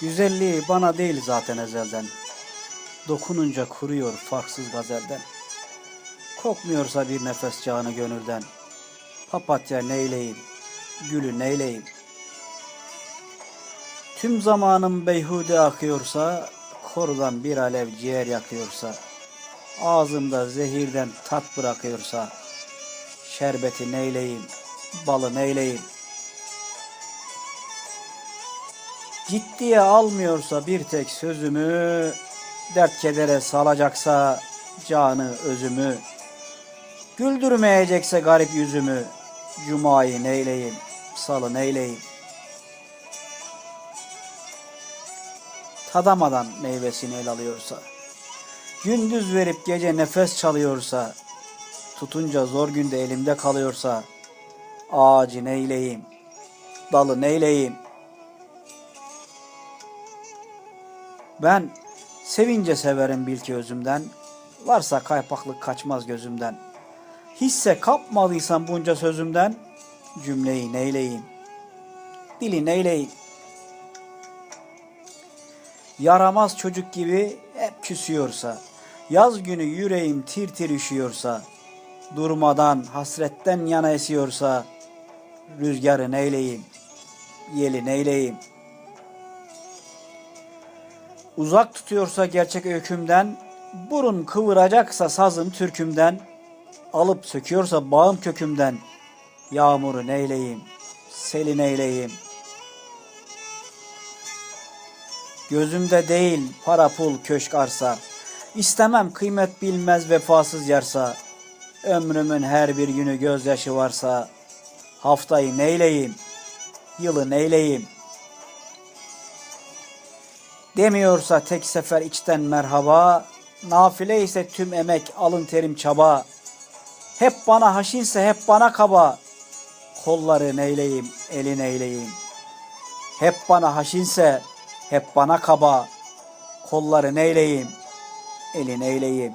Güzelliği bana değil zaten ezelden. Dokununca kuruyor farksız gazelden. Kokmuyorsa bir nefes canı gönülden. Papatya neyleyim, gülü neyleyim. Tüm zamanım beyhude akıyorsa, korudan bir alev ciğer yakıyorsa, ağzımda zehirden tat bırakıyorsa, şerbeti neyleyim, balı neyleyim. Ciddiye almıyorsa bir tek sözümü, dert kedere salacaksa canı özümü, güldürmeyecekse garip yüzümü, cumayı neyleyim, salı neyleyim. Tadamadan meyvesini el alıyorsa, gündüz verip gece nefes çalıyorsa, tutunca zor günde elimde kalıyorsa, ağacı neyleyim, dalı neyleyim. Ben sevince severim bil ki özümden, varsa kaypaklık kaçmaz gözümden. Hisse kapmadıysam bunca sözümden, cümleyi neyleyim, dili neyleyim. Yaramaz çocuk gibi hep küsüyorsa, yaz günü yüreğim tir tir üşüyorsa, durmadan hasretten yana esiyorsa, rüzgarı neyleyim, yeli neyleyim. Uzak tutuyorsa gerçek öykümden, burun kıvıracaksa sazım türkümden, alıp söküyorsa bağım kökümden, yağmuru neyleyim, seli neyleyim. Gözümde değil para pul köşk arsa, istemem kıymet bilmez vefasız yarsa, ömrümün her bir günü gözyaşı varsa, haftayı neyleyim, yılı neyleyim. Demiyorsa tek sefer içten merhaba, nafile ise tüm emek alın terim çaba. Hep bana haşinse hep bana kaba, kolları neyleyim, eli neyleyim. Hep bana haşinse hep bana kaba, kolları neyleyim, eli neyleyim.